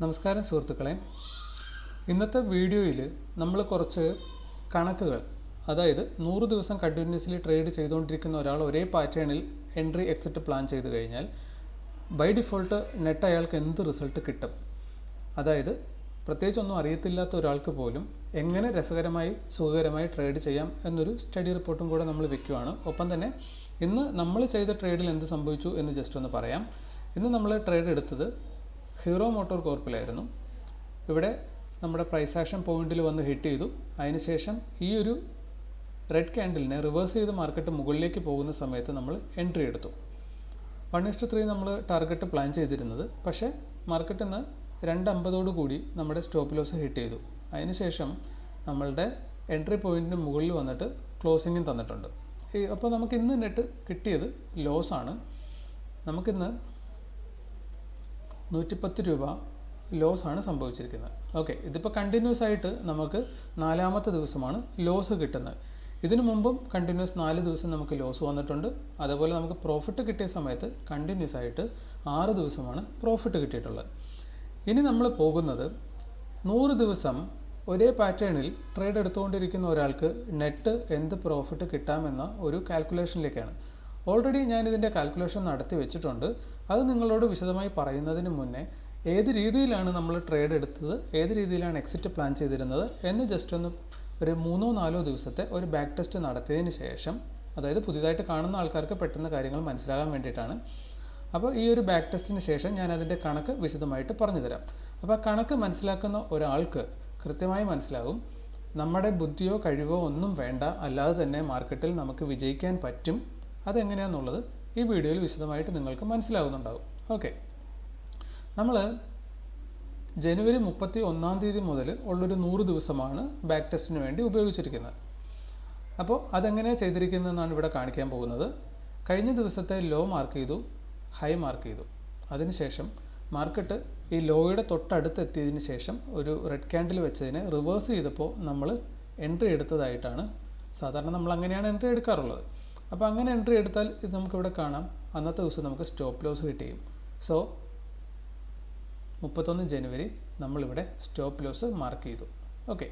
നമസ്കാരം സുഹൃത്തുക്കളെ. ഇന്നത്തെ വീഡിയോയിൽ നമ്മൾ കുറച്ച് കണക്കുകൾ അതായത് നൂറ് ദിവസം കണ്ടിന്യൂസ്ലി ട്രേഡ് ചെയ്തുകൊണ്ടിരിക്കുന്ന ഒരാൾ ഒരേ പാറ്റേണിൽ എൻട്രി എക്സിറ്റ് പ്ലാൻ ചെയ്ത് കഴിഞ്ഞാൽ ബൈ ഡിഫോൾട്ട് നെറ്റ് അയാൾക്ക് എന്ത് റിസൾട്ട് കിട്ടും? അതായത് പ്രത്യേകിച്ചൊന്നും അറിയത്തില്ലാത്ത ഒരാൾക്ക് പോലും എങ്ങനെ രസകരമായി സുഖകരമായി ട്രേഡ് ചെയ്യാം എന്നൊരു സ്റ്റഡി റിപ്പോർട്ടും കൂടെ നമ്മൾ വെക്കുകയാണ് ഒപ്പം തന്നെ ഇന്ന് നമ്മൾ ചെയ്ത ട്രേഡിൽ എന്ത് സംഭവിച്ചു എന്ന് ജസ്റ്റ് ഒന്ന് പറയാം. ഇന്ന് നമ്മൾ ട്രേഡ് എടുത്തത് ഹീറോ മോട്ടോർ കോർപ്പിലായിരുന്നു ഇവിടെ നമ്മുടെ പ്രൈസ് ആക്ഷൻ പോയിന്റിൽ വന്ന് ഹിറ്റ് ചെയ്തു. അതിനുശേഷം ഈ ഒരു റെഡ് ക്യാൻഡിലിനെ റിവേഴ്സ് ചെയ്ത് മാർക്കറ്റ് മുകളിലേക്ക് പോകുന്ന സമയത്ത് നമ്മൾ എൻട്രി എടുത്തു. വൺ ഇസ്റ്റു ത്രീ നമ്മൾ ടാർഗറ്റ് പ്ലാൻ ചെയ്തിരുന്നത്. പക്ഷേ മാർക്കറ്റിൽ നിന്ന് രണ്ട് അമ്പതോട് കൂടി നമ്മുടെ സ്റ്റോപ്പ് ലോസ് ഹിറ്റ് ചെയ്തു. അതിനുശേഷം നമ്മളുടെ എൻട്രി പോയിന്റിന് മുകളിൽ വന്നിട്ട് ക്ലോസിങ്ങും തന്നിട്ടുണ്ട്. അപ്പോൾ നമുക്ക് ഇന്ന് നെറ്റ് കിട്ടിയത് ലോസാണ് നമുക്കിന്ന് നൂറ്റിപ്പത്ത് രൂപ ലോസ് ആണ് സംഭവിച്ചിരിക്കുന്നത്. ഓക്കെ ഇതിപ്പോൾ കണ്ടിന്യൂസ് ആയിട്ട് നമുക്ക് നാലാമത്തെ ദിവസമാണ് ലോസ് കിട്ടുന്നത്. ഇതിനു മുമ്പും കണ്ടിന്യൂസ് നാല് ദിവസം നമുക്ക് ലോസ് വന്നിട്ടുണ്ട്. അതേപോലെ നമുക്ക് പ്രോഫിറ്റ് കിട്ടിയ സമയത്ത് കണ്ടിന്യൂസ് ആയിട്ട് ആറ് ദിവസമാണ് പ്രോഫിറ്റ് കിട്ടിയിട്ടുള്ളത്. ഇനി നമ്മൾ പോകുന്നത് നൂറ് ദിവസം ഒരേ പാറ്റേണിൽ ട്രേഡ് എടുത്തുകൊണ്ടിരിക്കുന്ന ഒരാൾക്ക് നെറ്റ് എന്ത് പ്രോഫിറ്റ് കിട്ടാമെന്ന ഒരു കാൽക്കുലേഷനിലേക്കാണ് ഓൾറെഡി ഞാൻ ഇതിന്റെ കാൽക്കുലേഷൻ നടത്തി വെച്ചിട്ടുണ്ട്. അത് നിങ്ങളോട് വിശദമായി പറയുന്നതിന് മുന്നേ ഏത് രീതിയിലാണ് നമ്മൾ ട്രേഡ് എടുത്തത് ഏത് രീതിയിലാണ് എക്സിറ്റ് പ്ലാൻ ചെയ്തിരുന്നത് എന്ന് ജസ്റ്റ് ഒന്ന് ഒരു മൂന്നോ നാലോ ദിവസത്തെ ഒരു ബാക്ക് ടെസ്റ്റ് നടത്തിയതിന് ശേഷം അതായത് പുതിയതായിട്ട് കാണുന്ന ആൾക്കാർക്ക് പെട്ടെന്ന് കാര്യങ്ങൾ മനസ്സിലാകാൻ വേണ്ടിയിട്ടാണ്. അപ്പോൾ ഈ ഒരു ബാക്ക് ടെസ്റ്റിന് ശേഷം ഞാൻ അതിന്റെ കണക്ക് വിശദമായിട്ട് പറഞ്ഞു തരാം അപ്പോൾ ആ കണക്ക് മനസ്സിലാക്കുന്ന ഒരാൾക്ക് കൃത്യമായി മനസ്സിലാകും നമ്മുടെ ബുദ്ധിയോ കഴിവോ ഒന്നും വേണ്ട അല്ലാതെ തന്നെ മാർക്കറ്റിൽ നമുക്ക് വിജയിക്കാൻ പറ്റും അതെങ്ങനെയാണെന്നുള്ളത് ഈ വീഡിയോയിൽ വിശദമായിട്ട് നിങ്ങൾക്ക് മനസ്സിലാകുന്നുണ്ടാകും ഓക്കെ നമ്മൾ ജനുവരി മുപ്പത്തി ഒന്നാം തീയതി മുതൽ ഉള്ളൊരു നൂറ് ദിവസമാണ് ബാക്ക് ടെസ്റ്റിന് വേണ്ടി ഉപയോഗിച്ചിരിക്കുന്നത്. അപ്പോൾ അതെങ്ങനെയാണ് ചെയ്തിരിക്കുന്നതെന്നാണ് ഇവിടെ കാണിക്കാൻ പോകുന്നത്. കഴിഞ്ഞ ദിവസത്തെ ലോ മാർക്ക് ചെയ്തു ഹൈ മാർക്ക് ചെയ്തു. അതിനുശേഷം മാർക്കറ്റ് ഈ ലോയുടെ തൊട്ടടുത്ത് എത്തിയതിന് ശേഷം ഒരു റെഡ് ക്യാൻഡിൽ വെച്ചതിനെ റിവേഴ്സ് ചെയ്തപ്പോൾ നമ്മൾ എൻട്രി എടുത്തതായിട്ടാണ് സാധാരണ നമ്മൾ അങ്ങനെയാണ് എൻട്രി എടുക്കാറുള്ളത്. അപ്പോൾ അങ്ങനെ എൻട്രി എടുത്താൽ ഇത് നമുക്കിവിടെ കാണാം. അന്നത്തെ ദിവസം നമുക്ക് സ്റ്റോപ്പ് ലോസ് കിട്ടുകയും സോ മുപ്പത്തൊന്ന് ജനുവരി നമ്മളിവിടെ സ്റ്റോപ്പ് ലോസ് മാർക്ക് ചെയ്തു. ഓക്കെ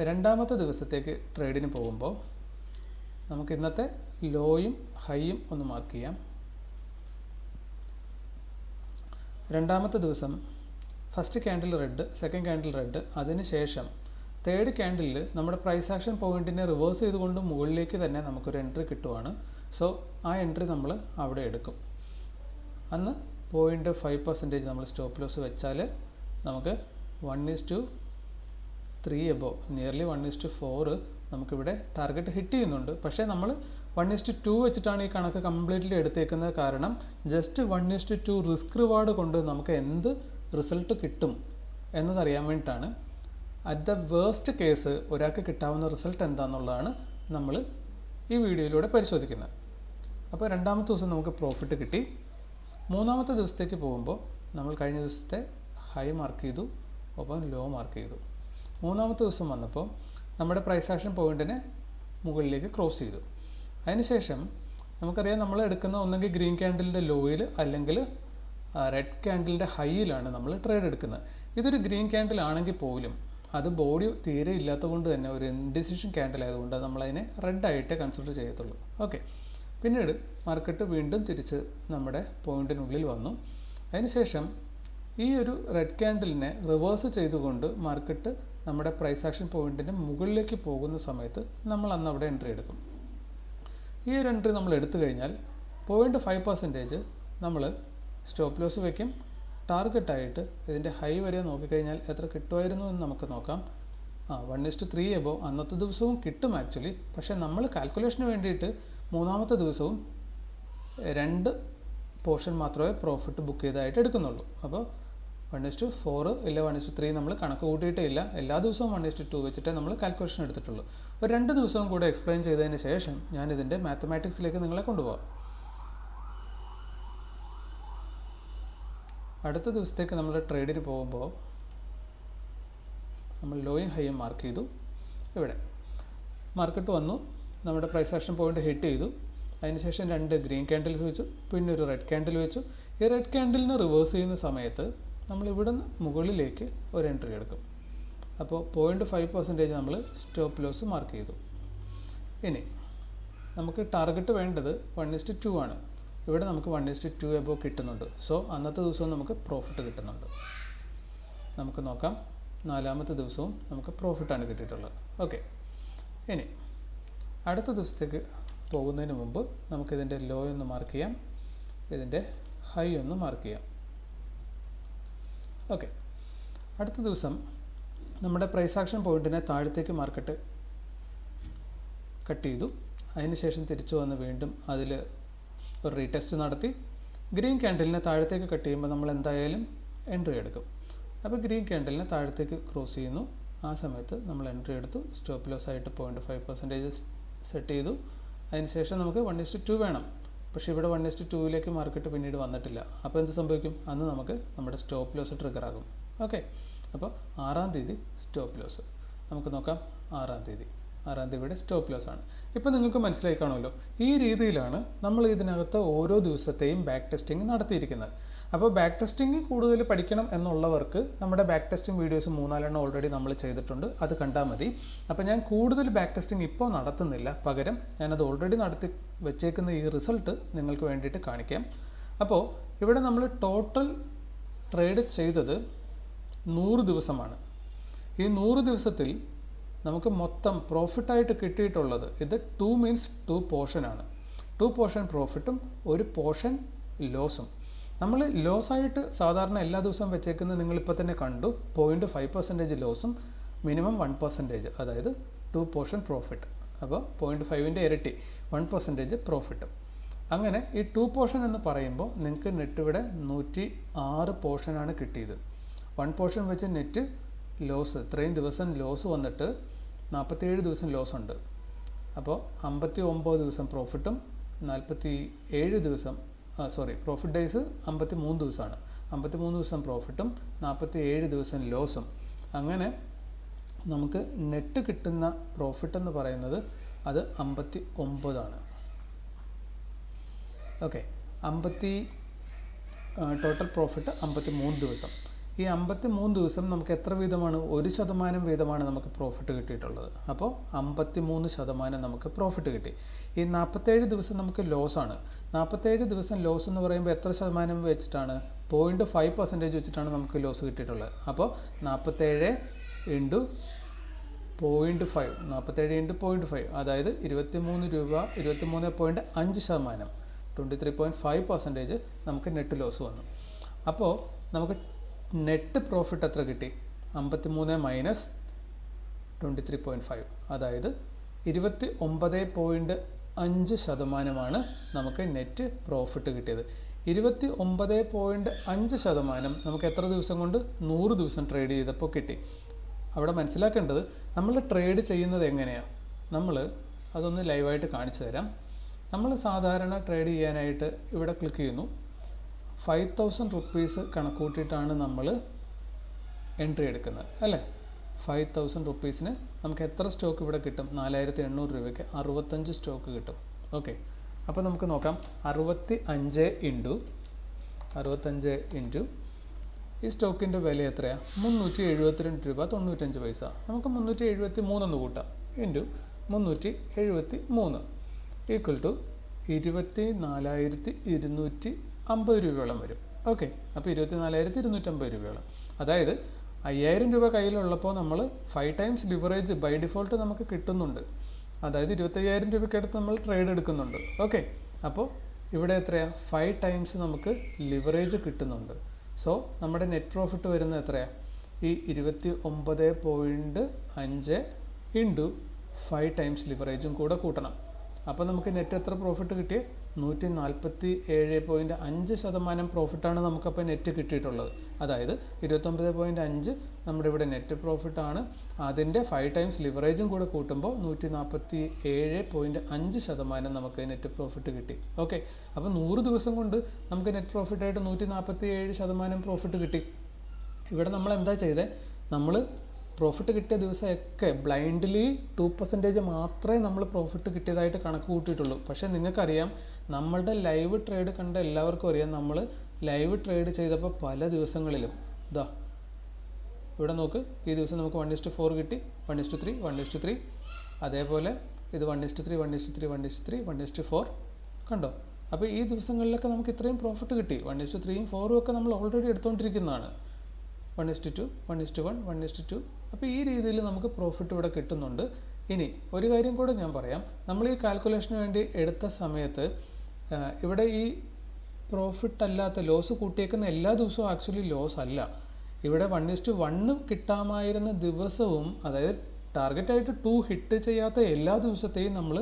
രണ്ടാമത്തെ ദിവസത്തേക്ക് ട്രേഡിന് പോകുമ്പോൾ നമുക്ക് ഇന്നത്തെ ലോയും ഹൈയും ഒന്ന് മാർക്ക് ചെയ്യാം. രണ്ടാമത്തെ ദിവസം first candle red second candle red അതിനുശേഷം തേർഡ് ക്യാൻഡിലിൽ നമ്മുടെ പ്രൈസ് ആക്ഷൻ പോയിന്റിനെ റിവേഴ്സ് ചെയ്തുകൊണ്ട് മുകളിലേക്ക് തന്നെ നമുക്കൊരു എൻട്രി കിട്ടുവാണ്. സോ ആ എൻട്രി നമ്മൾ അവിടെ എടുക്കും. അന്ന് പോയിന്റ് ഫൈവ് പെർസെന്റേജ് നമ്മൾ സ്റ്റോപ്പ് ലോസ് വെച്ചാൽ നമുക്ക് one is to three above nearly one is to four നമുക്കിവിടെ ടാർഗറ്റ് ഹിറ്റ് ചെയ്യുന്നുണ്ട്. പക്ഷേ നമ്മൾ വൺ ഈസ് ടു വെച്ചിട്ടാണ് ഈ കണക്ക് കംപ്ലീറ്റ്ലി എടുത്തേക്കുന്നത് കാരണം just one to two risk reward കൊണ്ട് നമുക്ക് എന്ത് റിസൾട്ട് കിട്ടും എന്നതറിയാൻ വേണ്ടിയിട്ടാണ് അറ്റ് ദ വേസ്റ്റ് കേസ് ഒരാൾക്ക് കിട്ടാവുന്ന റിസൾട്ട് എന്താണെന്നുള്ളതാണ് നമ്മൾ ഈ വീഡിയോയിലൂടെ പരിശോധിക്കുന്നത്. അപ്പോൾ രണ്ടാമത്തെ ദിവസം നമുക്ക് പ്രോഫിറ്റ് കിട്ടി. മൂന്നാമത്തെ ദിവസത്തേക്ക് പോകുമ്പോൾ നമ്മൾ കഴിഞ്ഞ ദിവസത്തെ ഹൈ മാർക്ക് ചെയ്തു ഒപ്പം ലോ മാർക്ക് ചെയ്തു. മൂന്നാമത്തെ ദിവസം വന്നപ്പോൾ നമ്മുടെ പ്രൈസ് ആക്ഷൻ പോയിന്റിനെ മുകളിലേക്ക് ക്രോസ് ചെയ്തു. അതിനുശേഷം നമുക്കറിയാം നമ്മൾ എടുക്കുന്ന ഒന്നെങ്കിൽ ഗ്രീൻ ക്യാൻഡിലിന്റെ ലോയിൽ അല്ലെങ്കിൽ റെഡ് ക്യാൻഡിലിന്റെ ഹൈയിലാണ് നമ്മൾ ട്രേഡ് എടുക്കുന്നത്. ഇതൊരു ഗ്രീൻ ക്യാൻഡിൽ ആണെങ്കിൽ പോലും അത് ബോഡി തീരെ ഇല്ലാത്തതുകൊണ്ട് തന്നെ ഒരു ഇൻഡിസിഷൻ ക്യാൻഡിൽ ആയതുകൊണ്ട് നമ്മളതിനെ റെഡ് ആയിട്ടേ കൺസിഡർ ചെയ്യത്തുള്ളൂ. ഓക്കെ പിന്നീട് മാർക്കറ്റ് വീണ്ടും തിരിച്ച് നമ്മുടെ പോയിന്റിനുള്ളിൽ വന്നു. അതിനുശേഷം ഈ ഒരു റെഡ് ക്യാൻഡിലിനെ റിവേഴ്സ് ചെയ്തുകൊണ്ട് മാർക്കറ്റ് നമ്മുടെ പ്രൈസ് ആക്ഷൻ പോയിന്റിന്റെ മുകളിലേക്ക് പോകുന്ന സമയത്ത് നമ്മൾ അന്ന് അവിടെ എൻട്രി എടുക്കും. ഈ ഒരു എൻട്രി നമ്മൾ എടുത്തു കഴിഞ്ഞാൽ പോയിന്റ് ഫൈവ് പെർസെന്റേജ് നമ്മൾ സ്റ്റോപ്പ് ലോസ് വയ്ക്കും ടാർഗറ്റായിട്ട് ഇതിന്റെ ഹൈ വരെ നോക്കിക്കഴിഞ്ഞാൽ എത്ര കിട്ടുമായിരുന്നു എന്ന് നമുക്ക് നോക്കാം. ആ വൺ ഇസ്റ്റ് ത്രീ എബോ അന്നത്തെ ദിവസവും കിട്ടും ആക്ച്വലി പക്ഷേ നമ്മൾ കാൽക്കുലേഷന് വേണ്ടിയിട്ട് മൂന്നാമത്തെ ദിവസവും രണ്ട് പോർഷൻ മാത്രമേ പ്രോഫിറ്റ് ബുക്ക് ചെയ്തതായിട്ട് എടുക്കുന്നുള്ളൂ. അപ്പോൾ വൺ ഇസ്റ്റു ഫോറ് ഇല്ല വൺ ഇസ്റ്റു ത്രീ നമ്മൾ കണക്ക് കൂട്ടിയിട്ടേ ഇല്ല. എല്ലാ ദിവസവും വൺ ഇസ്റ്റു ടു വെച്ചിട്ടേ നമ്മൾ കാൽക്കുലേഷൻ എടുത്തിട്ടുള്ളൂ. ഒരു രണ്ട് ദിവസവും കൂടെ എക്സ്പ്ലെയിൻ ചെയ്തതിന് ശേഷം ഞാൻ ഇതിന്റെ മാത്തമാറ്റിക്സിലേക്ക് നിങ്ങളെ കൊണ്ടുപോകാം അടുത്ത ദിവസത്തേക്ക് നമ്മൾ ട്രേഡിന് പോകുമ്പോൾ നമ്മൾ ലോയും ഹൈയും മാർക്ക് ചെയ്തു. ഇവിടെ മാർക്കറ്റ് വന്നു. നമ്മുടെ പ്രൈസ് ആക്ഷൻ പോയിന്റ് ഹിറ്റ് ചെയ്തു. അതിനുശേഷം രണ്ട് ഗ്രീൻ ക്യാൻഡിൽസ് വെച്ചു. പിന്നെ ഒരു റെഡ് ക്യാൻഡിൽ വെച്ചു. ഈ റെഡ് ക്യാൻഡിലിന് റിവേഴ്സ് ചെയ്യുന്ന സമയത്ത് നമ്മൾ ഇവിടുന്ന് മുകളിലേക്ക് ഒരു എൻട്രി എടുക്കും. അപ്പോൾ പോയിന്റ് ഫൈവ് പെർസെന്റേജ് നമ്മൾ സ്റ്റോപ്പ് ലോസ് മാർക്ക് ചെയ്തു. ഇനി നമുക്ക് ടാർഗറ്റ് വേണ്ടത് വൺ ഇസ്റ്റ് ടു ആണ്. ഇവിടെ നമുക്ക് one is to two above കിട്ടുന്നുണ്ട്. സോ അന്നത്തെ ദിവസവും നമുക്ക് പ്രോഫിറ്റ് കിട്ടുന്നുണ്ട്. നമുക്ക് നോക്കാം. നാലാമത്തെ ദിവസവും നമുക്ക് പ്രോഫിറ്റാണ് കിട്ടിയിട്ടുള്ളത്. ഓക്കെ ഇനി അടുത്ത ദിവസത്തേക്ക് പോകുന്നതിന് മുമ്പ് നമുക്കിതിന്റെ ലോ ഒന്ന് മാർക്ക് ചെയ്യാം. ഇതിന്റെ ഹൈ ഒന്ന് മാർക്ക് ചെയ്യാം. ഓക്കെ അടുത്ത ദിവസം നമ്മുടെ പ്രൈസ് ആക്ഷൻ പോയിന്റിനെ താഴത്തേക്ക് മാർക്കറ്റ് കട്ട് ചെയ്തു. അതിനുശേഷം തിരിച്ചു വന്ന് വീണ്ടും അതിൽ ഒരു റീടെസ്റ്റ് നടത്തി ഗ്രീൻ ക്യാൻഡലിനെ താഴത്തേക്ക് കട്ട് ചെയ്യുമ്പോൾ നമ്മൾ എന്തായാലും എൻട്രി എടുക്കും. അപ്പോൾ ഗ്രീൻ ക്യാൻഡലിനെ താഴത്തേക്ക് ക്രോസ് ചെയ്യുന്നു. ആ സമയത്ത് നമ്മൾ എൻട്രി എടുത്തു. സ്റ്റോപ്പ് ലോസ് ആയിട്ട് പോയിന്റ് ഫൈവ് പെർസെന്റേജ് സെറ്റ് ചെയ്തു. അതിനുശേഷം നമുക്ക് വൺ ഇസ്റ്റ് ടു വേണം. പക്ഷേ ഇവിടെ വൺ ഇസ്റ്റ് ടൂവിലേക്ക് മാർക്കറ്റ് പിന്നീട് വന്നിട്ടില്ല. അപ്പോൾ എന്ത് സംഭവിക്കും? അന്ന് നമുക്ക് നമ്മുടെ സ്റ്റോപ്പ് ലോസ് ട്രിഗർ ആകും. ഓക്കെ അപ്പോൾ ആറാം തീയതി സ്റ്റോപ്പ് ലോസ് നമുക്ക് നോക്കാം ആറാം തീയതി. ആറാം തീയതിയുടെ സ്റ്റോപ്പ് ലോസ് ആണ്. ഇപ്പോൾ നിങ്ങൾക്ക് മനസ്സിലായി കാണുമല്ലോ ഈ രീതിയിലാണ് നമ്മൾ ഇതിനകത്ത് ഓരോ ദിവസത്തെയും ബാക്ക് ടെസ്റ്റിംഗ് നടത്തിയിരിക്കുന്നത്. അപ്പോൾ ബാക്ക് ടെസ്റ്റിംഗ് കൂടുതൽ പഠിക്കണം എന്നുള്ളവർക്ക് നമ്മുടെ ബാക്ക് ടെസ്റ്റിംഗ് വീഡിയോസ് മൂന്നാലെണ്ണം ഓൾറെഡി നമ്മൾ ചെയ്തിട്ടുണ്ട് അത് കണ്ടാൽ മതി. അപ്പോൾ ഞാൻ കൂടുതൽ ബാക്ക് ടെസ്റ്റിംഗ് ഇപ്പോൾ നടത്തുന്നില്ല. പകരം ഞാനത് ഓൾറെഡി നടത്തി വെച്ചേക്കുന്ന ഈ റിസൾട്ട് നിങ്ങൾക്ക് വേണ്ടിയിട്ട് കാണിക്കാം. അപ്പോൾ ഇവിടെ നമ്മൾ ടോട്ടൽ ട്രേഡ് ചെയ്തത് നൂറ് ദിവസമാണ്. ഈ നൂറ് ദിവസത്തിൽ നമുക്ക് മൊത്തം പ്രോഫിറ്റായിട്ട് കിട്ടിയിട്ടുള്ളത് ഇത് ടു മീൻസ് ടു പോർഷനാണ് ടു പോർഷൻ പ്രോഫിറ്റും ഒരു പോർഷൻ ലോസും നമ്മൾ ലോസായിട്ട് സാധാരണ എല്ലാ ദിവസവും വെച്ചേക്കുന്നത് നിങ്ങളിപ്പോൾ തന്നെ കണ്ടു. പോയിന്റ് ഫൈവ് പെർസെന്റേജ് ലോസും മിനിമം വൺ പെർസെന്റേജ് അതായത് ടു പോർഷൻ പ്രോഫിറ്റ് അപ്പോൾ പോയിന്റ് ഫൈവിന്റെ ഇരട്ടി വൺ പെർസെന്റേജ് പ്രോഫിറ്റും അങ്ങനെ ഈ ടു പോർഷൻ എന്ന് പറയുമ്പോൾ നിങ്ങൾക്ക് നെറ്റ് ഇവിടെ നൂറ്റി ആറ് പോർഷനാണ് കിട്ടിയത്. വൺ പോർഷൻ വെച്ച് നെറ്റ് ലോസ് ഇത്രയും ദിവസം ലോസ് വന്നിട്ട് നാൽപ്പത്തിയേഴ് ദിവസം ലോസ് ഉണ്ട്. അപ്പോൾ അമ്പത്തി ഒമ്പത് ദിവസം പ്രോഫിറ്റും നാൽപ്പത്തി ഏഴ് ദിവസം സോറി പ്രോഫിറ്റ് ഡേയ്സ് അമ്പത്തി മൂന്ന് ദിവസമാണ്. അമ്പത്തി മൂന്ന് ദിവസം പ്രോഫിറ്റും നാൽപ്പത്തി ഏഴ് ദിവസം ലോസും അങ്ങനെ നമുക്ക് നെറ്റ് കിട്ടുന്ന പ്രോഫിറ്റ് എന്ന് പറയുന്നത് അത് അമ്പത്തി ഒമ്പതാണ് ഓക്കെ അമ്പത്തി ടോട്ടൽ പ്രോഫിറ്റ് അമ്പത്തി മൂന്ന് ദിവസം. ഈ അമ്പത്തി മൂന്ന് ദിവസം നമുക്ക് എത്ര വീതമാണ്? ഒരു ശതമാനം വീതമാണ് നമുക്ക് പ്രോഫിറ്റ് കിട്ടിയിട്ടുള്ളത്. അപ്പോൾ അമ്പത്തി മൂന്ന് ശതമാനം നമുക്ക് പ്രോഫിറ്റ് കിട്ടി. ഈ നാൽപ്പത്തേഴ് ദിവസം നമുക്ക് ലോസാണ് നാൽപ്പത്തേഴ് ദിവസം ലോസ് എന്ന് പറയുമ്പോൾ എത്ര ശതമാനം വെച്ചിട്ടാണ്? പോയിന്റ് ഫൈവ് പെർസെന്റേജ് വെച്ചിട്ടാണ് നമുക്ക് ലോസ് കിട്ടിയിട്ടുള്ളത്. അപ്പോൾ നാൽപ്പത്തേഴ് ഇന്റു പോയിന്റ് ഫൈവ് നാൽപ്പത്തേഴ് ഇന്റു പോയിന്റ് ഫൈവ് അതായത് ഇരുപത്തി മൂന്ന് രൂപ ഇരുപത്തി മൂന്ന് പോയിന്റ് അഞ്ച് ശതമാനം. Twenty three point five percentage നമുക്ക് നെറ്റ് ലോസ് വന്നു. അപ്പോൾ നമുക്ക് നെറ്റ് പ്രോഫിറ്റ് എത്ര കിട്ടി? അമ്പത്തി മൂന്ന് minus twenty three point five അതായത് ഇരുപത്തി ഒമ്പത് പോയിന്റ് അഞ്ച് ശതമാനമാണ് നമുക്ക് നെറ്റ് പ്രോഫിറ്റ് കിട്ടിയത്. ഇരുപത്തി ഒമ്പത് പോയിന്റ് അഞ്ച് ശതമാനം നമുക്ക് എത്ര ദിവസം കൊണ്ട്? നൂറ് ദിവസം ട്രേഡ് ചെയ്തപ്പോൾ കിട്ടി. അവിടെ മനസ്സിലാക്കേണ്ടത് നമ്മൾ ട്രേഡ് ചെയ്യുന്നത് എങ്ങനെയാണ് നമ്മൾ അതൊന്ന് ലൈവായിട്ട് കാണിച്ചു തരാം. നമ്മൾ സാധാരണ ട്രേഡ് ചെയ്യാനായിട്ട് ഇവിടെ ക്ലിക്ക് ചെയ്യുന്നു. ഫൈവ് തൗസൻഡ് റുപ്പീസ് കണക്കൂട്ടിയിട്ടാണ് നമ്മൾ എൻട്രി എടുക്കുന്നത് അല്ലേ? ഫൈവ് തൗസൻഡ് റുപ്പീസിന് നമുക്ക് എത്ര സ്റ്റോക്ക് ഇവിടെ കിട്ടും? നാലായിരത്തി എണ്ണൂറ് രൂപയ്ക്ക് അറുപത്തഞ്ച് സ്റ്റോക്ക് കിട്ടും. ഓക്കെ അപ്പോൾ നമുക്ക് നോക്കാം. അറുപത്തി അഞ്ച് ഇന്റു അറുപത്തഞ്ച് ഇന്റു ഈ സ്റ്റോക്കിന്റെ വില എത്രയാണ് മുന്നൂറ്റി എഴുപത്തിരണ്ട് രൂപ തൊണ്ണൂറ്റഞ്ച് പൈസ. നമുക്ക് മുന്നൂറ്റി എഴുപത്തി മൂന്നെന്ന് കൂട്ടാം. ഇന്റു മുന്നൂറ്റി എഴുപത്തി മൂന്ന് ഈക്വൽ ടു ഇരുപത്തി നാലായിരത്തി ഇരുന്നൂറ്റി അമ്പത് രൂപയോളം വരും. ഓക്കെ. അപ്പോൾ ഇരുപത്തി നാലായിരത്തി ഇരുന്നൂറ്റമ്പത് രൂപയോളം. അതായത് അയ്യായിരം രൂപ കയ്യിലുള്ളപ്പോൾ നമ്മൾ five times leverage by default നമുക്ക് കിട്ടുന്നുണ്ട്. അതായത് ഇരുപത്തയ്യായിരം രൂപയ്ക്കടുത്ത് നമ്മൾ ട്രേഡ് എടുക്കുന്നുണ്ട്. ഓക്കെ. അപ്പോൾ ഇവിടെ എത്രയാണ് ഫൈവ് ടൈംസ് നമുക്ക് ലിവറേജ് കിട്ടുന്നുണ്ട്. സോ നമ്മുടെ നെറ്റ് പ്രോഫിറ്റ് വരുന്നത് എത്രയാണ് ഈ ഇരുപത്തി ഒമ്പത് പോയിന്റ് അഞ്ച് ഇന്റു ഫൈവ് ടൈംസ് ലിവറേജും കൂടെ കൂട്ടണം. അപ്പോൾ നമുക്ക് നെറ്റ് എത്ര പ്രോഫിറ്റ് കിട്ടിയ? നൂറ്റി നാൽപ്പത്തി ഏഴ് പോയിന്റ് അഞ്ച് ശതമാനം പ്രോഫിറ്റാണ് നമുക്കപ്പോൾ നെറ്റ് കിട്ടിയിട്ടുള്ളത്. അതായത് ഇരുപത്തൊമ്പത് പോയിന്റ് അഞ്ച് നമ്മുടെ ഇവിടെ നെറ്റ് പ്രോഫിറ്റാണ് അതിന്റെ ഫൈവ് ടൈംസ് ലിവറേജും കൂടെ കൂട്ടുമ്പോൾ നൂറ്റി നാൽപ്പത്തി ഏഴ് പോയിന്റ് അഞ്ച് ശതമാനം നമുക്ക് നെറ്റ് പ്രോഫിറ്റ് കിട്ടി. ഓക്കെ അപ്പോൾ നൂറ് ദിവസം കൊണ്ട് നമുക്ക് നെറ്റ് പ്രോഫിറ്റായിട്ട് നൂറ്റി നാൽപ്പത്തി ഏഴ് ശതമാനം പ്രോഫിറ്റ് കിട്ടി. ഇവിടെ നമ്മൾ എന്താ ചെയ്തത് നമ്മൾ പ്രോഫിറ്റ് കിട്ടിയ ദിവസമൊക്കെ ബ്ലൈൻഡ്ലി ടു പെർസെന്റേജ് മാത്രമേ നമ്മൾ പ്രോഫിറ്റ് കിട്ടിയതായിട്ട് കണക്ക് കൂട്ടിയിട്ടുള്ളൂ. പക്ഷേ നിങ്ങൾക്കറിയാം നമ്മളുടെ ലൈവ് ട്രേഡ് കണ്ട എല്ലാവർക്കും അറിയാം നമ്മൾ ലൈവ് ട്രേഡ് ചെയ്തപ്പോൾ പല ദിവസങ്ങളിലും ഇതാ ഇവിടെ നോക്ക് ഈ ദിവസം നമുക്ക് വൺ ഇസ്റ്റ് ഫോർ കിട്ടി one is to three one is to three അതേപോലെ ഇത് one is to three one is to three one is to three one is to four കണ്ടോ? അപ്പോൾ ഈ ദിവസങ്ങളിലൊക്കെ നമുക്ക് ഇത്രയും പ്രോഫിറ്റ് കിട്ടി. വൺ ഇസ്റ്റ് ത്രീയും ഫോറും ഒക്കെ നമ്മൾ already എടുത്തുകൊണ്ടിരിക്കുന്നതാണ് one is to two one is to one one is to two അപ്പോൾ ഈ രീതിയിൽ നമുക്ക് പ്രോഫിറ്റ് ഇവിടെ കിട്ടുന്നുണ്ട്. ഇനി ഒരു കാര്യം കൂടെ ഞാൻ പറയാം. നമ്മൾ ഈ കാൽക്കുലേഷന് വേണ്ടി എടുത്ത സമയത്ത് ഇവിടെ ഈ പ്രോഫിറ്റ് അല്ലാത്ത ലോസ് കൂട്ടിയേക്കുന്ന എല്ലാ ദിവസവും ആക്ച്വലി ലോസ് അല്ല. ഇവിടെ വൺ ഇസ്റ്റ് വണ്ണ് കിട്ടാമായിരുന്ന ദിവസവും അതായത് ടാർഗറ്റായിട്ട് ടു ഹിറ്റ് ചെയ്യാത്ത എല്ലാ ദിവസത്തെയും നമ്മൾ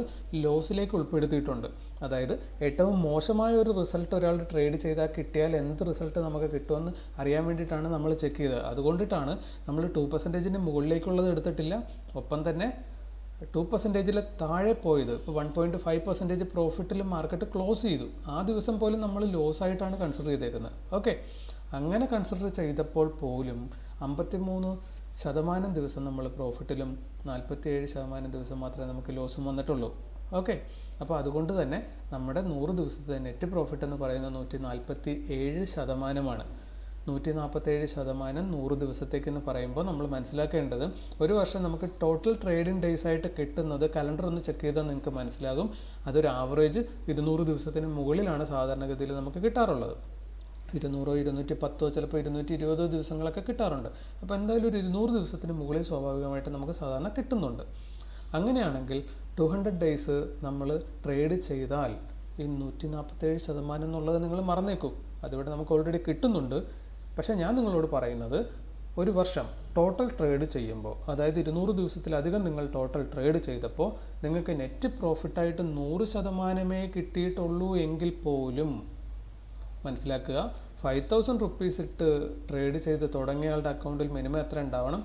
ലോസിലേക്ക് ഉൾപ്പെടുത്തിയിട്ടുണ്ട്. അതായത് ഏറ്റവും മോശമായ ഒരു റിസൾട്ട് ഒരാൾ ട്രേഡ് ചെയ്താൽ കിട്ടിയാൽ എന്ത് റിസൾട്ട് നമുക്ക് കിട്ടുമെന്ന് അറിയാൻ വേണ്ടിയിട്ടാണ് നമ്മൾ ചെക്ക് ചെയ്തത്. അതുകൊണ്ടിട്ടാണ് നമ്മൾ ടു പെർസെന്റേജിന് മുകളിലേക്കുള്ളത് എടുത്തിട്ടില്ല. ഒപ്പം തന്നെ ടു പെർസെന്റേജിൽ താഴെ പോയത്. ഇപ്പോൾ വൺ പോയിന്റ് ഫൈവ് പെർസെന്റേജ് പ്രോഫിറ്റിൽ മാർക്കറ്റ് ക്ലോസ് ചെയ്തു. ആ ദിവസം പോലും നമ്മൾ ലോസ് ആയിട്ടാണ് കൺസിഡർ ചെയ്തേക്കുന്നത്. ഓക്കെ അങ്ങനെ കൺസിഡർ ചെയ്തപ്പോൾ പോലും അമ്പത്തിമൂന്ന് ശതമാനം ദിവസം നമ്മൾ പ്രോഫിറ്റിലും നാൽപ്പത്തിയേഴ് ശതമാനം ദിവസം മാത്രമേ നമുക്ക് ലോസും വന്നിട്ടുള്ളൂ. ഓക്കെ അപ്പോൾ അതുകൊണ്ട് തന്നെ നമ്മുടെ നൂറ് ദിവസത്തെ നെറ്റ് പ്രോഫിറ്റ് എന്ന് പറയുന്നത് നൂറ്റി നാൽപ്പത്തി ഏഴ് ശതമാനമാണ്. നൂറ്റി നാൽപ്പത്തേഴ് ശതമാനം നൂറ് ദിവസത്തേക്ക് എന്ന് പറയുമ്പോൾ നമ്മൾ മനസ്സിലാക്കേണ്ടത് ഒരു വർഷം നമുക്ക് ടോട്ടൽ ട്രേഡിംഗ് ഡേയ്സ് ആയിട്ട് കിട്ടുന്നത് കലണ്ടർ ഒന്ന് ചെക്ക് ചെയ്താൽ നിങ്ങൾക്ക് മനസ്സിലാകും. അതൊരു ആവറേജ് ഇരുന്നൂറ് ദിവസത്തിന് മുകളിലാണ് സാധാരണഗതിയിൽ നമുക്ക് കിട്ടാറുള്ളത്. ഇരുന്നൂറോ ഇരുന്നൂറ്റി പത്തോ ചിലപ്പോൾ ഇരുന്നൂറ്റി ഇരുപതോ ദിവസങ്ങളൊക്കെ കിട്ടാറുണ്ട്. അപ്പോൾ എന്തായാലും ഒരു ഇരുന്നൂറ് ദിവസത്തിന് മുകളിൽ സ്വാഭാവികമായിട്ട് നമുക്ക് സാധാരണ കിട്ടുന്നുണ്ട്. അങ്ങനെയാണെങ്കിൽ ടു ഹൺഡ്രഡ് ഡേയ്സ് നമ്മൾ ട്രേഡ് ചെയ്താൽ ഈ നൂറ്റി നാൽപ്പത്തേഴ് ശതമാനം എന്നുള്ളത് നിങ്ങൾ മറന്നേക്കും. അതിവിടെ നമുക്ക് ഓൾറെഡി കിട്ടുന്നുണ്ട്. പക്ഷേ ഞാൻ നിങ്ങളോട് പറയുന്നത് ഒരു വർഷം ടോട്ടൽ ട്രേഡ് ചെയ്യുമ്പോൾ അതായത് ഇരുന്നൂറ് ദിവസത്തിലധികം നിങ്ങൾ ടോട്ടൽ ട്രേഡ് ചെയ്തപ്പോൾ നിങ്ങൾക്ക് നെറ്റ് പ്രോഫിറ്റായിട്ട് നൂറ് ശതമാനമേ കിട്ടിയിട്ടുള്ളൂ എങ്കിൽ പോലും മനസ്സിലാക്കുക. ഫൈവ് തൗസൻഡ് റുപ്പീസ് ഇട്ട് ട്രേഡ് ചെയ്ത് തുടങ്ങിയയാളുടെ അക്കൗണ്ടിൽ മിനിമം എത്ര ഉണ്ടാവണം?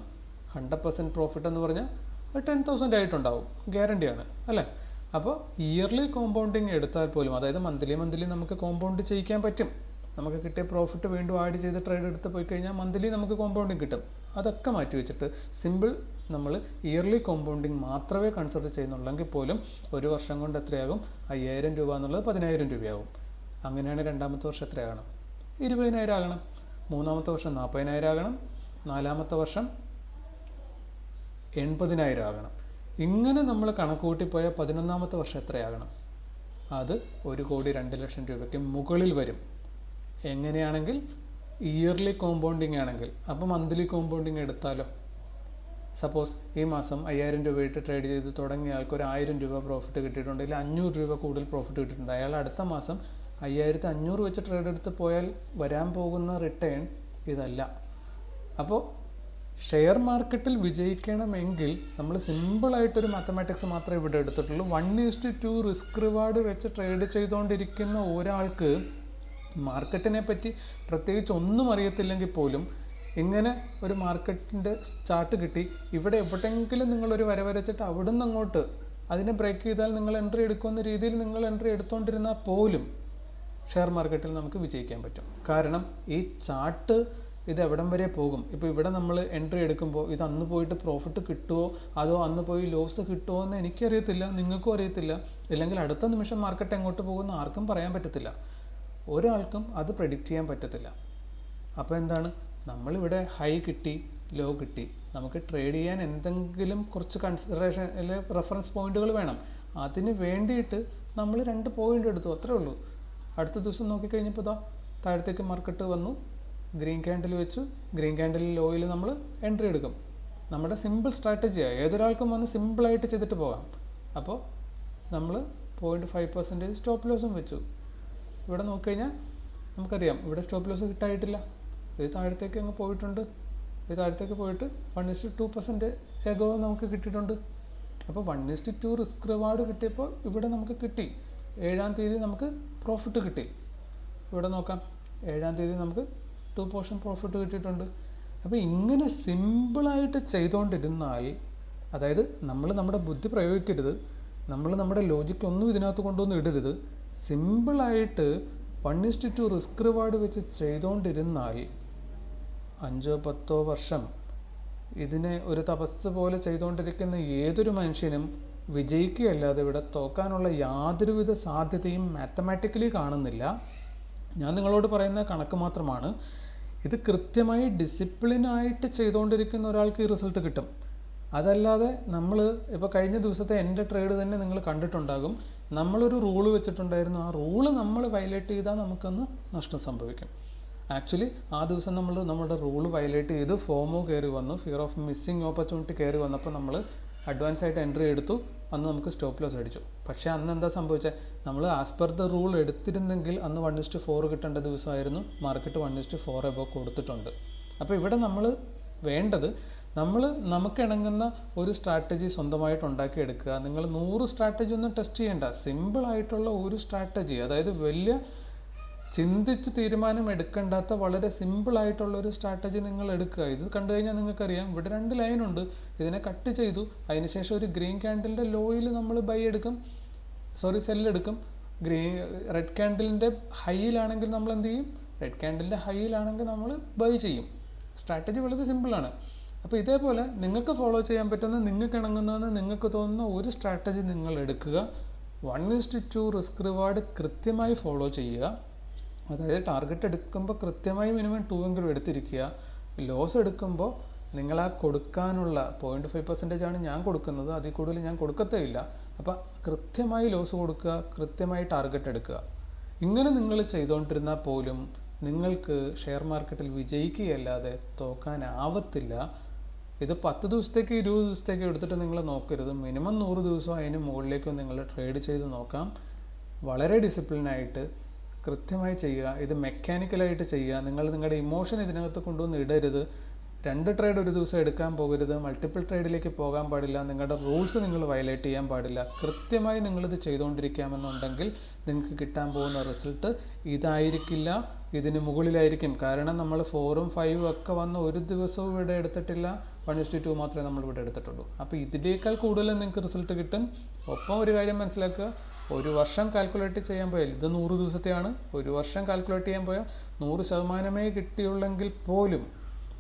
ഹൺഡ്രഡ് പെർസെന്റ് പ്രോഫിറ്റ് എന്ന് പറഞ്ഞാൽ അത് ടെൻ തൗസൻഡ് ആയിട്ടുണ്ടാവും. ഗ്യാരണ്ടിയാണ് അല്ലേ? അപ്പോൾ ഇയർലി കോമ്പൗണ്ടിങ് എടുത്താൽ പോലും അതായത് മന്ത്ലി മന്ത്ലി നമുക്ക് കോമ്പൗണ്ട് ചെയ്യിക്കാൻ പറ്റും. നമുക്ക് കിട്ടിയ പ്രോഫിറ്റ് വീണ്ടും ആഡ് ചെയ്ത് ട്രേഡ് എടുത്ത് പോയി കഴിഞ്ഞാൽ മന്ത്ലി നമുക്ക് കോമ്പൗണ്ടിങ് കിട്ടും. അതൊക്കെ മാറ്റി വെച്ചിട്ട് സിമ്പിൾ നമ്മൾ ഇയർലി കോമ്പൗണ്ടിങ് മാത്രമേ കൺസിഡർ ചെയ്യുന്നുള്ളെങ്കിൽ പോലും ഒരു വർഷം കൊണ്ട് എത്രയാകും? അയ്യായിരം രൂപ എന്നുള്ളത് പതിനായിരം രൂപയാകും. അങ്ങനെയാണ് രണ്ടാമത്തെ വർഷം എത്രയാകണം ഇരുപതിനായിരം ആകണം. മൂന്നാമത്തെ വർഷം നാൽപ്പതിനായിരം ആകണം. നാലാമത്തെ വർഷം എൺപതിനായിരം ആകണം. ഇങ്ങനെ നമ്മൾ കണക്ക് കൂട്ടിപ്പോയാൽ പതിനൊന്നാമത്തെ വർഷം എത്രയാകണം? അത് ഒരു കോടി രണ്ട് ലക്ഷം രൂപയ്ക്ക് മുകളിൽ വരും. എങ്ങനെയാണെങ്കിൽ ഇയർലി കോമ്പൗണ്ടിങ് ആണെങ്കിൽ. അപ്പോൾ മന്ത്ലി കോമ്പൗണ്ടിങ് എടുത്താലോ? സപ്പോസ് ഈ മാസം അയ്യായിരം രൂപ ഇട്ട് ട്രേഡ് ചെയ്ത് തുടങ്ങിയ ആൾക്ക് ഒരു ആയിരം രൂപ പ്രോഫിറ്റ് കിട്ടിയിട്ടുണ്ടെങ്കിൽ അഞ്ഞൂറ് രൂപ കൂടുതൽ പ്രോഫിറ്റ് കിട്ടിയിട്ടുണ്ട്. അയാൾ അടുത്ത മാസം അയ്യായിരത്തി അഞ്ഞൂറ് വെച്ച് ട്രേഡ് എടുത്ത് പോയാൽ വരാൻ പോകുന്ന റിട്ടേൺ ഇതല്ല. അപ്പോൾ ഷെയർ മാർക്കറ്റിൽ വിജയിക്കണമെങ്കിൽ നമ്മൾ സിമ്പിളായിട്ടൊരു മാത്തമാറ്റിക്സ് മാത്രമേ ഇവിടെ എടുത്തിട്ടുള്ളൂ. One is to two risk reward വെച്ച് ട്രേഡ് ചെയ്തുകൊണ്ടിരിക്കുന്ന ഒരാൾക്ക് മാർക്കറ്റിനെ പറ്റി പ്രത്യേകിച്ച് ഒന്നും അറിയത്തില്ലെങ്കിൽ പോലും ഇങ്ങനെ ഒരു മാർക്കറ്റിന്റെ ചാർട്ട് കിട്ടി. ഇവിടെ എവിടെയെങ്കിലും നിങ്ങളൊരു വര വരച്ചിട്ട് അവിടെ നിന്ന് അങ്ങോട്ട് അതിനെ ബ്രേക്ക് ചെയ്താൽ നിങ്ങൾ എൻട്രി എടുക്കുന്ന രീതിയിൽ നിങ്ങൾ എൻട്രി എടുത്തുകൊണ്ടിരുന്നാൽ പോലും ഷെയർ മാർക്കറ്റിൽ നമുക്ക് വിജയിക്കാൻ പറ്റും. കാരണം ഈ ചാർട്ട് ഇത് എവിടം വരെ പോകും? ഇപ്പോൾ ഇവിടെ നമ്മൾ എൻട്രി എടുക്കുമ്പോൾ ഇത് അന്ന് പോയിട്ട് പ്രോഫിറ്റ് കിട്ടുമോ അതോ അന്ന് പോയി ലോസ് കിട്ടുമോ എന്ന് എനിക്കറിയത്തില്ല നിങ്ങൾക്കും അറിയത്തില്ല. ഇല്ലെങ്കിൽ അടുത്ത നിമിഷം മാർക്കറ്റ് എങ്ങോട്ട് പോകുമെന്ന് ആർക്കും പറയാൻ പറ്റത്തില്ല. ഒരാൾക്കും അത് പ്രഡിക്റ്റ് ചെയ്യാൻ പറ്റത്തില്ല. അപ്പോൾ എന്താണ്? നമ്മളിവിടെ ഹൈ കിട്ടി ലോ കിട്ടി. നമുക്ക് ട്രേഡ് ചെയ്യാൻ എന്തെങ്കിലും കുറച്ച് കൺസിഡറേഷൻ റെഫറൻസ് പോയിന്റുകൾ വേണം. അതിന് വേണ്ടിയിട്ട് നമ്മൾ രണ്ട് പോയിന്റ് എടുത്തു അത്രേ ഉള്ളൂ. അടുത്ത ദിവസം നോക്കിക്കഴിഞ്ഞപ്പോൾ ഇതാ താഴത്തേക്ക് മാർക്കറ്റ് വന്നു. ഗ്രീൻ ക്യാൻഡിൽ വെച്ചു. ഗ്രീൻ ക്യാൻഡിൽ ലോയിൽ നമ്മൾ എൻട്രി എടുക്കും. നമ്മുടെ സിമ്പിൾ സ്ട്രാറ്റജിയാണ് ഏതൊരാൾക്കും വന്ന് സിമ്പിളായിട്ട് ചെയ്തിട്ട് പോകാം. അപ്പോൾ നമ്മൾ പോയിന്റ് ഫൈവ് പെർസെന്റേജ് സ്റ്റോപ്പ് ലോസും വെച്ചു. ഇവിടെ നോക്കിക്കഴിഞ്ഞാൽ നമുക്കറിയാം ഇവിടെ സ്റ്റോപ്പ് ലോസ് കിട്ടായിട്ടില്ല. ഇത് താഴത്തേക്ക് അങ്ങ് പോയിട്ടുണ്ട്. ഇത് താഴത്തേക്ക് പോയിട്ട് one is to two percent above നമുക്ക് കിട്ടിയിട്ടുണ്ട്. അപ്പോൾ one is to two risk reward കിട്ടിയപ്പോൾ ഇവിടെ നമുക്ക് കിട്ടി. ഏഴാം തീയതി നമുക്ക് പ്രോഫിറ്റ് കിട്ടി. ഇവിടെ നോക്കാം. ഏഴാം തീയതി നമുക്ക് ടു പോർഷൻ പ്രോഫിറ്റ് കിട്ടിയിട്ടുണ്ട്. അപ്പോൾ ഇങ്ങനെ സിമ്പിളായിട്ട് ചെയ്തുകൊണ്ടിരുന്നാൽ അതായത് നമ്മൾ നമ്മുടെ ബുദ്ധി പ്രയോഗിക്കരുത് നമ്മൾ നമ്മുടെ ലോജിക്ക് ഒന്നും ഇതിനകത്ത് കൊണ്ടുവന്ന് ഇടരുത് സിമ്പിളായിട്ട് one is to two risk reward വെച്ച് ചെയ്തുകൊണ്ടിരുന്നാൽ അഞ്ചോ പത്തോ വർഷം ഇതിനെ ഒരു തപസ് പോലെ ചെയ്തുകൊണ്ടിരിക്കുന്ന ഏതൊരു മനുഷ്യനും വിജയിക്കുകയല്ലാതെ ഇവിടെ തോക്കാനുള്ള യാതൊരുവിധ സാധ്യതയും മാത്തമാറ്റിക്കലി കാണുന്നില്ല. ഞാൻ നിങ്ങളോട് പറയുന്ന കണക്ക് മാത്രമാണ് ഇത് കൃത്യമായി ഡിസിപ്ലിനായിട്ട് ചെയ്തുകൊണ്ടിരിക്കുന്ന ഒരാൾക്ക് ഈ റിസൾട്ട് കിട്ടും. അതല്ലാതെ നമ്മൾ ഇപ്പോൾ കഴിഞ്ഞ ദിവസത്തെ എന്റെ ട്രേഡ് തന്നെ നിങ്ങൾ കണ്ടിട്ടുണ്ടാകും. നമ്മളൊരു റൂൾ വെച്ചിട്ടുണ്ടായിരുന്നു. ആ റൂൾ നമ്മൾ വയലേറ്റ് ചെയ്താൽ നമുക്കൊന്ന് നഷ്ടം സംഭവിക്കും. ആക്ച്വലി ആ ദിവസം നമ്മൾ നമ്മുടെ റൂൾ വയലേറ്റ് ചെയ്ത് ഫോമോ കയറി വന്നു. ഫിയർ ഓഫ് മിസ്സിങ് ഓപ്പർച്യൂണിറ്റി കയറി വന്നപ്പോൾ നമ്മൾ അഡ്വാൻസ് ആയിട്ട് എൻട്രി എടുത്തു. അന്ന് നമുക്ക് സ്റ്റോപ്പ് ലോസ് അടിച്ചു. പക്ഷേ അന്ന് എന്താ സംഭവിച്ചത് നമ്മൾ ആസ് പെർ ദ റൂൾ എടുത്തിരുന്നെങ്കിൽ അന്ന് വൺ ഇസ്റ്റ് ഫോർ കിട്ടേണ്ട ദിവസമായിരുന്നു. Market one is to four above കൊടുത്തിട്ടുണ്ട്. അപ്പോൾ ഇവിടെ നമ്മൾ വേണ്ടത് നമ്മൾ നമുക്ക് ഇണങ്ങുന്ന ഒരു സ്ട്രാറ്റജി സ്വന്തമായിട്ട് ഉണ്ടാക്കിയെടുക്കുക നിങ്ങൾ നൂറ് സ്ട്രാറ്റജി ഒന്നും ടെസ്റ്റ് ചെയ്യേണ്ട. സിമ്പിൾ ആയിട്ടുള്ള ഒരു സ്ട്രാറ്റജി അതായത് വലിയ ചിന്തിച്ച് തീരുമാനം എടുക്കേണ്ടാത്ത വളരെ സിമ്പിൾ ആയിട്ടുള്ള ഒരു സ്ട്രാറ്റജി നിങ്ങൾ എടുക്കുക. ഇത് കണ്ടു കഴിഞ്ഞാൽ നിങ്ങൾക്കറിയാം ഇവിടെ രണ്ട് ലൈനുണ്ട് ഇതിനെ കട്ട് ചെയ്തു. അതിനുശേഷം ഒരു ഗ്രീൻ ക്യാൻഡിലിന്റെ ലോയിൽ നമ്മൾ ബൈ എടുക്കും. സോറി സെല്ലെടുക്കും ഗ്രീൻ റെഡ് ക്യാൻഡിലിന്റെ ഹൈയിലാണെങ്കിൽ നമ്മൾ എന്ത് ചെയ്യും? റെഡ് ക്യാൻഡിലിന്റെ ഹൈയിലാണെങ്കിൽ നമ്മൾ ബൈ ചെയ്യും. സ്ട്രാറ്റജി വളരെ സിമ്പിളാണ് അപ്പോൾ ഇതേപോലെ നിങ്ങൾക്ക് ഫോളോ ചെയ്യാൻ പറ്റുന്ന നിങ്ങൾക്ക് ഇണങ്ങുന്നതെന്ന് നിങ്ങൾക്ക് തോന്നുന്ന ഒരു സ്ട്രാറ്റജി നിങ്ങൾ എടുക്കുക. One is to two risk reward കൃത്യമായി ഫോളോ ചെയ്യുക. അതായത് ടാർഗറ്റ് എടുക്കുമ്പോൾ കൃത്യമായി മിനിമം ടു എങ്കിലും എടുത്തിരിക്കുക. ലോസ് എടുക്കുമ്പോൾ നിങ്ങൾ ആ കൊടുക്കാനുള്ള പോയിന്റ് ഫൈവ് പെർസെന്റേജ് ആണ് ഞാൻ കൊടുക്കുന്നത്. അതിൽ കൂടുതൽ ഞാൻ കൊടുക്കത്തേ ഇല്ല അപ്പോൾ കൃത്യമായി ലോസ് കൊടുക്കുക കൃത്യമായി ടാർഗറ്റ് എടുക്കുക. ഇങ്ങനെ നിങ്ങൾ ചെയ്തുകൊണ്ടിരുന്നാൽ പോലും നിങ്ങൾക്ക് ഷെയർ മാർക്കറ്റിൽ വിജയിക്കുകയല്ലാതെ തോക്കാനാവത്തില്ല. ഇത് പത്ത് ദിവസത്തേക്ക് ഇരുപത് ദിവസത്തേക്ക് എടുത്തിട്ട് നിങ്ങൾ നോക്കരുത്. മിനിമം നൂറ് ദിവസം അതിന് മുകളിലേക്കും നിങ്ങൾ ട്രേഡ് ചെയ്ത് നോക്കാം. വളരെ ഡിസിപ്ലിനായിട്ട് കൃത്യമായി ചെയ്യുക ഇത് മെക്കാനിക്കലായിട്ട് ചെയ്യുക. നിങ്ങൾ നിങ്ങളുടെ ഇമോഷൻ ഇതിനകത്ത് കൊണ്ടുവന്ന് ഇടരുത്. രണ്ട് ട്രേഡ് ഒരു ദിവസം എടുക്കാൻ പോകരുത്. മൾട്ടിപ്പിൾ ട്രേഡിലേക്ക് പോകാൻ പാടില്ല. നിങ്ങളുടെ റൂൾസ് നിങ്ങൾ വയലേറ്റ് ചെയ്യാൻ പാടില്ല. കൃത്യമായി നിങ്ങളിത് ചെയ്തുകൊണ്ടിരിക്കാമെന്നുണ്ടെങ്കിൽ നിങ്ങൾക്ക് കിട്ടാൻ പോകുന്ന റിസൾട്ട് ഇതായിരിക്കില്ല ഇതിന് മുകളിലായിരിക്കും. കാരണം നമ്മൾ ഫോറും ഫൈവും ഒക്കെ വന്ന് ഒരു ദിവസവും ഇവിടെ എടുത്തിട്ടില്ല. വൺ ഇസ്റ്റു ടു മാത്രമേ നമ്മൾ ഇവിടെ എടുത്തിട്ടുള്ളൂ. അപ്പോൾ ഇതിനേക്കാൾ കൂടുതൽ നിങ്ങൾക്ക് റിസൾട്ട് കിട്ടും. ഒപ്പം ഒരു കാര്യം മനസ്സിലാക്കുക. ഒരു വർഷം കാൽക്കുലേറ്റ് ചെയ്യാൻ പോയാൽ ഇത് നൂറ് ദിവസത്തെയാണ്. ഒരു വർഷം കാൽക്കുലേറ്റ് ചെയ്യാൻ പോയാൽ നൂറ് ശതമാനമേ കിട്ടിയുള്ളെങ്കിൽ പോലും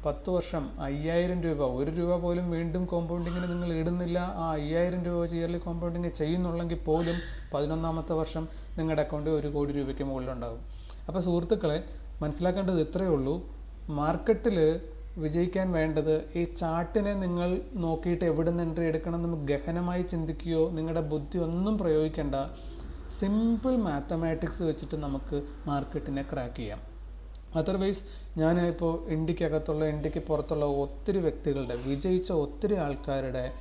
പത്ത് വർഷം അയ്യായിരം രൂപ ഒരു രൂപ പോലും വീണ്ടും കോമ്പൗണ്ടിങ്ങിന് നിങ്ങൾ ഇടുന്നില്ല. ആ അയ്യായിരം രൂപ ഇയർലി കോമ്പൗണ്ടിങ് ചെയ്യുന്നുള്ളെങ്കിൽ പോലും പതിനൊന്നാമത്തെ വർഷം നിങ്ങളുടെ അക്കൗണ്ടിൽ ഒരു കോടി രൂപയ്ക്ക് മുകളിലുണ്ടാകും. അപ്പോൾ സുഹൃത്തുക്കളെ മനസ്സിലാക്കേണ്ടത് ഇത്രയേ ഉള്ളൂ. മാർക്കറ്റിൽ വിജയിക്കാൻ വേണ്ടത് ഈ ചാട്ടിനെ നിങ്ങൾ നോക്കിയിട്ട് എവിടെ നിന്ന് എൻട്രി എടുക്കണം എന്ന് ഗഹനമായി ചിന്തിക്കുകയോ നിങ്ങളുടെ ബുദ്ധി ഒന്നും പ്രയോഗിക്കേണ്ട. സിമ്പിൾ മാത്തമാറ്റിക്സ് വെച്ചിട്ട് നമുക്ക് മാർക്കറ്റിനെ ക്രാക്ക് ചെയ്യാം. അതർവൈസ് ഞാൻ ഇപ്പോൾ ഇന്ത്യക്കകത്തുള്ള ഇന്ത്യയ്ക്ക് പുറത്തുള്ള ഒത്തിരി വ്യക്തികളുടെ വിജയിച്ച ഒത്തിരി ആൾക്കാരുടെ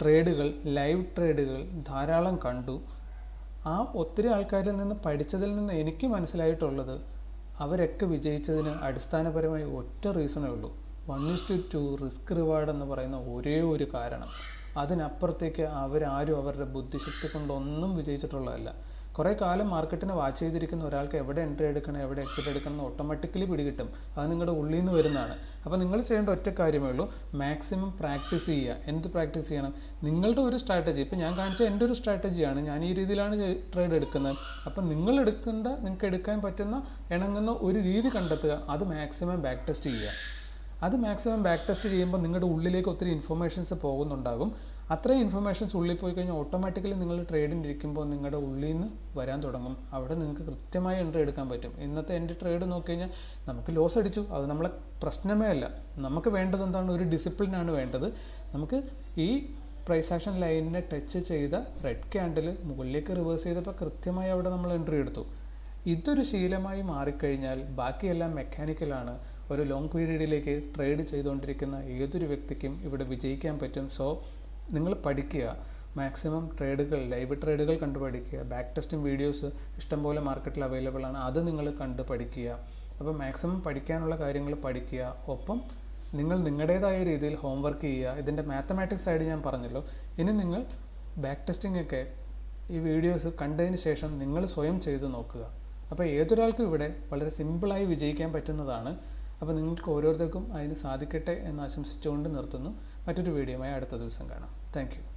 ട്രേഡുകൾ ലൈവ് ട്രേഡുകൾ ധാരാളം കണ്ടു. ആ ഒത്തിരി ആൾക്കാരിൽ നിന്ന് പഠിച്ചതിൽ നിന്ന് എനിക്ക് മനസ്സിലായിട്ടുള്ളത് അവരൊക്കെ വിജയിച്ചതിന് അടിസ്ഥാനപരമായി ഒറ്റ റീസണേ ഉള്ളൂ. One is two risk reward എന്ന് പറയുന്ന ഒരേ ഒരു കാരണം. അതിനപ്പുറത്തേക്ക് അവരാരും അവരുടെ ബുദ്ധിശക്തി കൊണ്ടൊന്നും വിജയിച്ചിട്ടുള്ളതല്ല. കുറേ കാലം മാർക്കറ്റിനെ വാച്ച് ചെയ്തിരിക്കുന്ന ഒരാൾക്ക് എവിടെ എൻട്രി എടുക്കണം എവിടെ എക്സിറ്റ് എടുക്കണം എന്ന് ഓട്ടോമാറ്റിക്കലി പിടികിട്ടും. അത് നിങ്ങളുടെ ഉള്ളിൽ നിന്ന് വരുന്നതാണ്. അപ്പോൾ നിങ്ങൾ ചെയ്യേണ്ട ഒറ്റ കാര്യമേ ഉള്ളൂ. മാക്സിമം പ്രാക്ടീസ് ചെയ്യുക. എന്ത് പ്രാക്ടീസ് ചെയ്യണം? നിങ്ങളുടെ ഒരു സ്ട്രാറ്റജി ഇപ്പോൾ ഞാൻ കാണിച്ച എന്റെ ഒരു സ്ട്രാറ്റജിയാണ് ഞാൻ ഈ രീതിയിലാണ് ട്രേഡ് എടുക്കുന്നത്. അപ്പം നിങ്ങൾ എടുക്കേണ്ട നിങ്ങൾക്ക് എടുക്കാൻ പറ്റുന്ന ഇണങ്ങുന്ന ഒരു രീതി കണ്ടെത്തുക. അത് മാക്സിമം ബാക്ക് ടെസ്റ്റ് ചെയ്യുക. അത് മാക്സിമം ബാക്ക് ടെസ്റ്റ് ചെയ്യുമ്പോൾ നിങ്ങളുടെ ഉള്ളിലേക്ക് ഒത്തിരി ഇൻഫർമേഷൻസ് പോകുന്നുണ്ടാകും. അത്രയും ഇൻഫർമേഷൻസ് ഉള്ളിൽ പോയി കഴിഞ്ഞാൽ ഓട്ടോമാറ്റിക്കലി നിങ്ങൾ ട്രേഡിന് ഇരിക്കുമ്പോൾ നിങ്ങളുടെ ഉള്ളിൽ നിന്ന് വരാൻ തുടങ്ങും. അവിടെ നിങ്ങൾക്ക് കൃത്യമായി എൻട്രി എടുക്കാൻ പറ്റും. ഇന്നത്തെ എന്റെ ട്രേഡ് നോക്കി കഴിഞ്ഞാൽ നമുക്ക് ലോസ് അടിച്ചു. അത് നമ്മളെ പ്രശ്നമേ അല്ല. നമുക്ക് വേണ്ടത് എന്താണ്? ഒരു ഡിസിപ്ലിനാണ് വേണ്ടത്. നമുക്ക് ഈ പ്രൈസ് ആക്ഷൻ ലൈനിനെ ടച്ച് ചെയ്ത റെഡ് ക്യാൻഡിൽ മുകളിലേക്ക് റിവേഴ്സ് ചെയ്തപ്പോൾ കൃത്യമായി അവിടെ നമ്മൾ എൻട്രി എടുത്തു. ഇതൊരു ശീലമായി മാറിക്കഴിഞ്ഞാൽ ബാക്കിയെല്ലാം മെക്കാനിക്കലാണ് ഒരു ലോങ് പീരീഡിലേക്ക് ട്രേഡ് ചെയ്തുകൊണ്ടിരിക്കുന്ന ഏതൊരു വ്യക്തിക്കും ഇവിടെ വിജയിക്കാൻ പറ്റും. സോ നിങ്ങൾ പഠിക്കുക. മാക്സിമം ട്രേഡുകൾ ലൈവ് ട്രേഡുകൾ കണ്ടു പഠിക്കുക. ബാക്ക് ടെസ്റ്റിംഗ് വീഡിയോസ് ഇഷ്ടംപോലെ മാർക്കറ്റിൽ അവൈലബിൾ ആണ്. അത് നിങ്ങൾ കണ്ട് പഠിക്കുക. അപ്പോൾ മാക്സിമം പഠിക്കാനുള്ള കാര്യങ്ങൾ പഠിക്കുക. ഒപ്പം നിങ്ങൾ നിങ്ങളുടേതായ രീതിയിൽ ഹോംവർക്ക് ചെയ്യുക. ഇതിന്റെ മാത്തമാറ്റിക്സ് സൈഡ് ഞാൻ പറഞ്ഞല്ലോ. ഇനി നിങ്ങൾ ബാക്ക് ടെസ്റ്റിംഗ് ഒക്കെ ഈ വീഡിയോസ് കണ്ടതിന് ശേഷം നിങ്ങൾ സ്വയം ചെയ്ത് നോക്കുക. അപ്പോൾ ഏതൊരാൾക്കും ഇവിടെ വളരെ സിമ്പിളായി വിജയിക്കാൻ പറ്റുന്നതാണ്. അപ്പോൾ നിങ്ങൾക്ക് ഓരോരുത്തർക്കും അതിന് സാധിക്കട്ടെ എന്ന് ആശംസിച്ചുകൊണ്ട് നിർത്തുന്നു. മറ്റൊരു വീഡിയോയുമായി അടുത്ത ദിവസം കാണാം. താങ്ക്